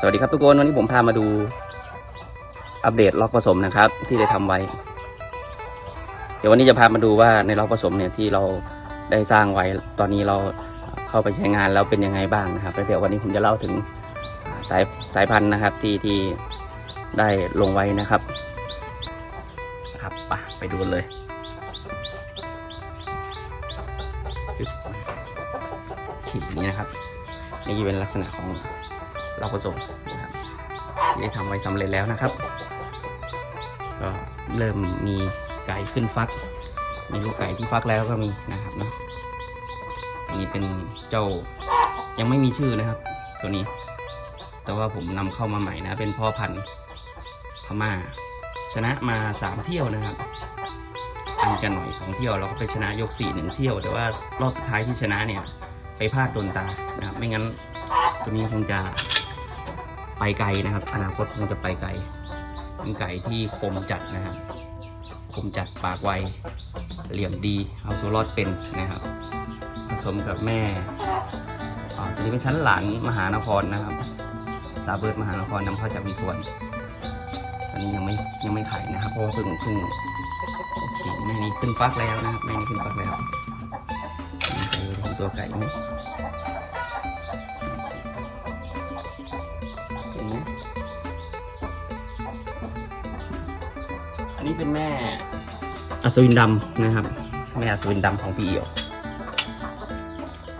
สวัสดีครับทุกคนวันนี้ผมพามาดูอัปเดตล็อกผสมนะครับ ที่ได้ทำไว้ เดี๋ยววันนี้จะพามาดูว่าในล็อกผสมเนี่ยที่เราได้สร้างไว้ตอนนี้เราเข้าไปใช้งานแล้วเป็นยังไงบ้างนะครับเดี๋ยววันนี้ผมจะเล่าถึงสายสายพันธุ์นะครับที่ที่ได้ลงไว้นะครับนะครับไปไปดูเลยขีดนี้นะครับนี่เป็นลักษณะของ เราผสมนะครับที่ได้ทำไว้สำเร็จแล้วนะครับ ก็เริ่มมีไก่ขึ้นฟัก มีลูกไก่ที่ฟักแล้วก็มีนะครับเนาะอันนี้เป็นเจ้ายังไม่มีชื่อนะครับ ตัวนี้ แต่ว่าผมนำเข้ามาใหม่นะ เป็นพ่อพันธุ์พม่าชนะมาสามเที่ยวนะครับอันกันหน่อยสองเที่ยวเราก็ไปชนะยกสี่หนึ่งเที่ยว แต่ว่ารอบสุดท้ายที่ชนะเนี่ยไปพลาดโดนตานะครับไม่งั้นตัวนี้คงจะ ไปไกลนะครับ อนาคตคงจะไปไกลเป็นไก่ที่คมจัดนะครับ คมจัดปากไว เหลี่ยมดี เอาตัวรอดเป็นนะครับ ผสมกับแม่อ่าตัวนี้เป็นชั้นหลังมหานครนะครับ ซาเบิร์ดมหานครนำเข้าจากมีส่วนตอนนี้ยังไม่ยังไม่ไข่นะครับ เพราะว่าเพิ่งเพิ่งโอเคแม่นี้ขึ้นฟักแล้วนะครับแม่นี้ขึ้นฟักแล้ว ตัวไก่ เป็นแม่อัศวินดำนะครับ แม่อัศวินดำของพี่เอี่ยว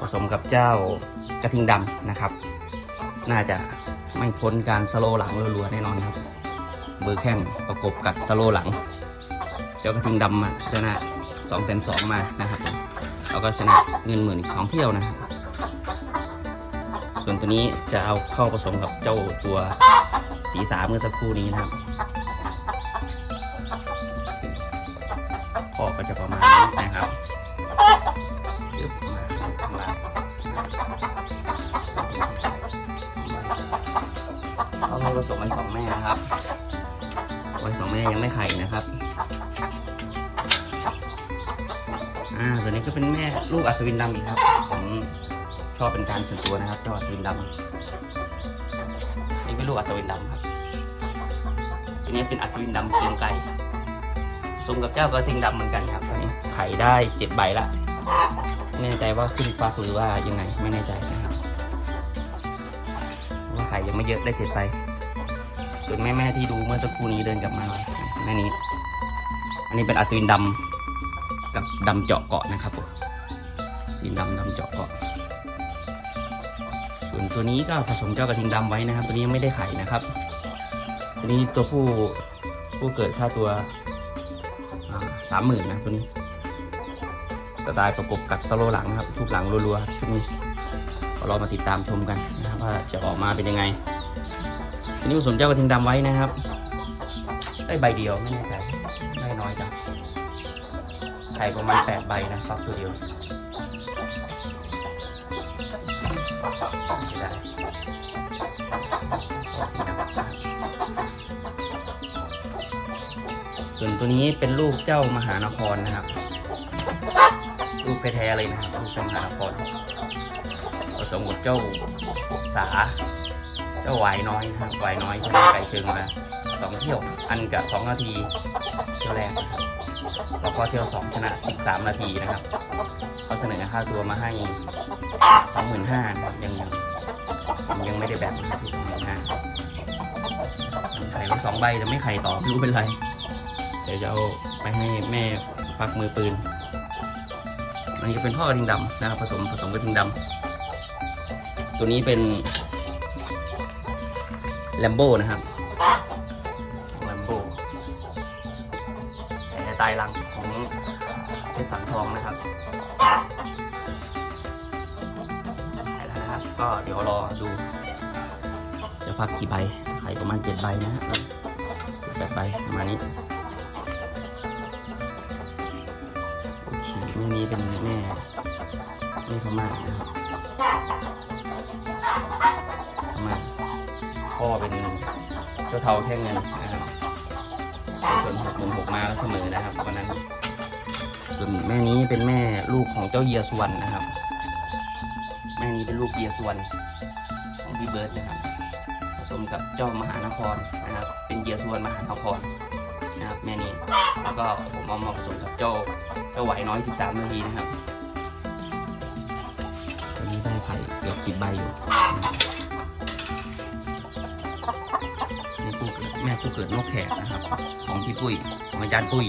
ผสมกับเจ้ากระทิงดำนะครับ น่าจะไม่พ้นการสโลหลังรัวๆแน่นอนครับ เบอร์แข้งประกบกับสโลหลัง เจ้ากระทิงดำมาชนะสองแสนสองมานะครับแล้วก็ชนะเงินหมื่นอีกสองเที่ยวนะครับส่วนตัวนี้จะเอาเข้าผสมกับเจ้าตัวสีสามเมื่อสักครู่นี้นะครับ นะครับยึบมาข้างล่งเขาให้ผสมกันสองแม่นะครับไว้สองแม่ยังไม่ไข่นะครับ อ่าตัวนี้ก็เป็นแม่ลูกอัศวินดำอีกครับ ผมชอบเป็นการส่วนตัวนะครับเจ้าอัศวินดำนี่เป็นลูกอัศวินดำครับตัวนี้เป็นอัศวินดำเกียงไกรสมกับเจ้ากระทิงดำเหมือนกันครับ ไขได้เจ็ดใบละไม่แน่ใจว่าขึ้นฟักหรือว่ายังไงไม่แน่ใจนะครับว่าไข่ยังไม่เยอะได้เจ็ดใบส่วนแม่แม่ที่ดูเมื่อสักครู่นี้เดินกลับมาหน่อยแม่นี้ อันนี้เป็นอัศวินดำกับดำเจาะเกาะนะครับผมสีดำดำเจาะเกาะส่วนตัวนี้ก็ผสมเจ้ากระทิงดำไว้นะครับ ตัวนี้ยังไม่ได้ไข่นะครับ ตัวนี้ตัวผู้ผู้เกิดค่าตัวสามหมื่นนะตัวนี้ สไตล์ประกบกับสโลหลังนะครับ ทุกหลังรัวๆชุดนี้ก็รอมาติดตามชมกันนะครับว่าจะออกมาเป็นยังไงทีนี้ผสมเจ้ากระทิงดำไว้นะครับได้ใบเดียวไม่แน่ใจได้น้อยจังไข่ประมาณแปดใบนะฟักตัวเดียวไม่ได้ส่วนตัวนี้เป็นลูกเจ้ามหานครนะครับ แท้ๆเลยนะครับลูกเจ้ามหานครผสมกับเจ้าสา เจ้าหวายน้อยนะครับหวายน้อยชนะไก่เชิงมาสองเที่ยวอันกับสองนาทีเที่ยวแรกแล้วก็เที่ยวสองชนะสิบสามนาทีนะครับเขาเสนอค่าตัวมาให้สองหมื่นห้านะครับยังยังผมยังไม่ได้แบ่งนะครับที่สองหมื่นห้าไข่ไปสองใบแต่ไม่ไข่ต่อไม่รู้เป็นไร เดี๋ยวจะเอาไปให้แม่ฟักมือปืน อันนี้ก็เป็นพ่อกระทิงดำนะครับผสมผสมกระทิงดำตัวนี้เป็นแลมโบ้นะครับแลมโบ้แผลตายรังของเพชรสังทองนะครับไปแล้วนะครับ ก็เดี๋ยวรอดู จะฟักกี่ใบไข่ประมาณเจ็ดใบนะฮะแปดใบประมาณนี้ โอเคแม่นี้เป็นแม่แม่พม่านะครับพม่าพ่อเป็นเจ้าเทาแท่งเงินนะครับส่วนหกหมื่นหกมาแล้วเสมอนะครับวันนั้น ส่วนแม่นี้เป็นแม่ลูกของเจ้าเยียสวรรณนะครับ แม่นี้เป็นลูกเยียสวรรณของพี่เบิร์ดนะครับผสมกับเจ้ามหานครนะครับ เป็นเยื่อส่วนมหานครนะครับแม่นี้แล้วก็ผมเอามาผสมกับเจ้า เจ้าไหวน้อย 13 นาทีนะครับตัวนี้ได้ไข่เกือบ10ใบอยู่นี่ผู้เกิดแม่ผู้เกิดนกแขกนะครับ ของพี่ปุ้ยของอาจารย์ปุ้ย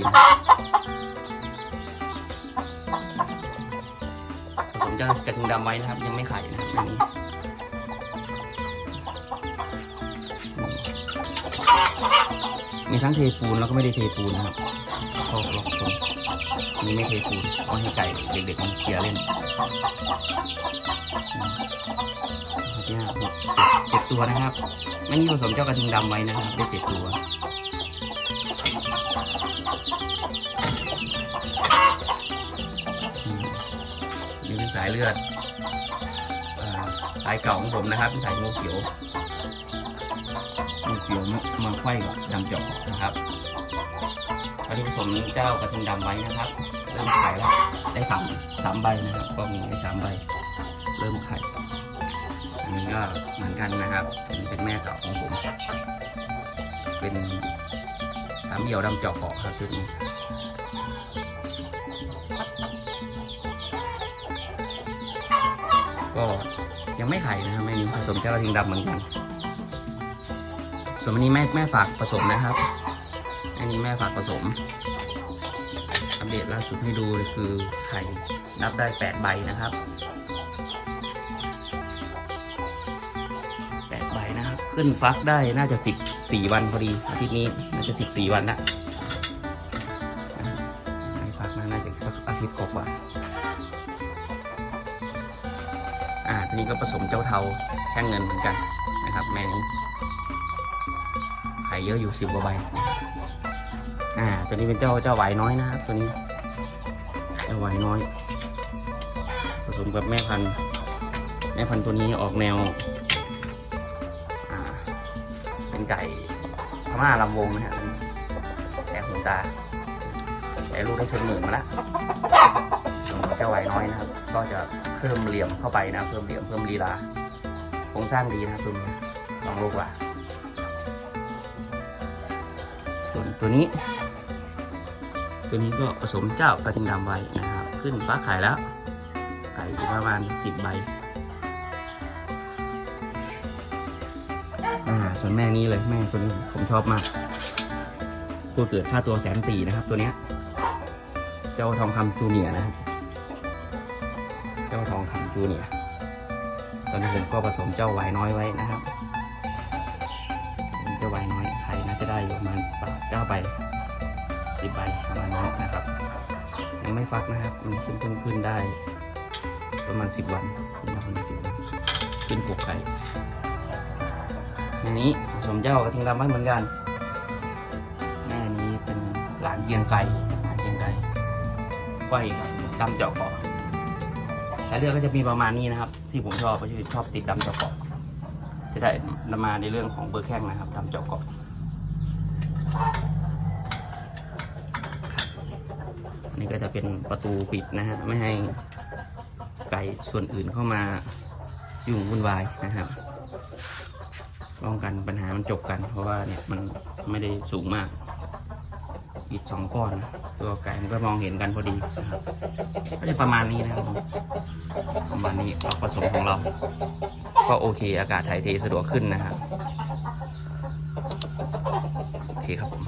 ผสมจ้ากระทิงดำไว้นะครับ ยังไม่ไข่นะครับอันนี้มีทั้งเทปูนแล้วก็ไม่ได้เทปูนนะครับคอกลอกตร นี้ไม่เทปูนเอาให้ไก่เด็กๆมันเกียเล่นเนี่ยหกเจ็ดเจ็ดตัวนะครับ ไม่มีผสมเจ้ากระทิงดำไว้นะครับได้เจ็ดตัวนี่เป็นสายเลือดอสายเก่าของผมนะครับเป็นสายงูเขียวงูเขียวมาไขว้กับดำจอกนะครับ ตอนนี้ผสมเจ้ากระทิงดำไว้นะครับเริ่มไข่แล้วได้สามสามใบนะครับก็มีได้สามใบ เริ่มไข่อันนี้ก็เหมือนกันนะครับอันนี้เป็นแม่เก่าของผม เป็นสามเดี่ยวดำจอกเกาะครับชุดนี้ก็ยังไม่ไข่นะครับแม่นี้ผสมเจ้ากระทิงดำเหมือนกัน ส่วนอันนี้แม่แม่ฝากผสมนะครับันนี้แม่ฝากผสม อัปเดตล่าสุดให้ดูเลยคือไข่นับได้ 8 ใบนะครับ 8 ใบนะครับ ขึ้นฟักได้น่าจะ 14 วันพอดี อาทิตย์นี้น่าจะ 14 วันละไม่ฟักนะน่าจะสักอาทิตย์กว่าอ่าทีนี้ก็ผสมเจ้าเทาแท่งเงินเหมือนกันนะครับแม่ไข่เยอะอยู่สิบกว่าใบ ตัวนี้เป็นเจ้าเจ้าไหวน้อยนะครับ ตัวนี้เจ้าไหวน้อย ผสมกับแม่พันธุ์ แม่พันธุ์ตัวนี้ออกแนวเป็นไก่พม่าลำวงนะฮะแต่หูตาแต่ลูกได้ชนหมื่นมาแล้วเจ้าไหวน้อยนะครับ ก็จะเพิ่มเหลี่ยมเข้าไปนะเพิ่มเหลี่ยมเพิ่มลีลาโครงสร้างดีนะครับตัวนี้สองลูกว่าส่วนตัวนี้ ตัวนี้ก็ผสมเจ้ากระทิงดำไว้นะครับ ขึ้นฟ้าขายแล้วไก่อยู่ประมาณสิบใบอ่าส่วนแม่นี้เลยแม่ตัวนี้ผมชอบมาก ตัวเกิดค่าตัวแสนสี่นะครับ ตัวเนี้ย เจ้าทองคำจูเนียนะครับ เจ้าทองคำจูเนียตอนนี้ผมก็ผสมเจ้าไวน้อยไว้นะครับ เจ้าไวน้อยไข่น่าจะได้อยู่ประมาณเก้าใบ สิบใบประมาณนี้นะครับ ยังไม่ฟักนะครับมันขึ้นขึ้นขึ้นได้ ประมาณสิบวันนมาประมาณสิบวันขึ้นปลูกไข่อันนี้ผสมเจ้ากระทิงดำไว้เหมือนกัน แม่นี้เป็นหลานเกียงไก่หลานเกียงไก่ไก่ดำเจาะเกาะสายเลือดก็จะมีประมาณนี้นะครับ ที่ผมชอบก็คือชอบติดดำเจาะเกาะจะได้นำมาในเรื่องของเบอร์แข้งนะครับดำเจาะเกาะอั นี่ก็จะเป็นประตูปิดนะฮะ ไม่ให้ไก่ส่วนอื่นเข้ามายุ่งวุ่นวายนะครับป้องกันปัญหามันจบกัน เพราะว่าเนี่ยมันไม่ได้สูงมากอิดสองก้อน ตัวไก่มันก็มองเห็นกันพอดีนะครับก็จะประมาณนี้นะครับประมาณนี้เราผสมของเรา ก็โอเคอากาศถ่ายเทสะดวกขึ้นนะครับโอเคครับผม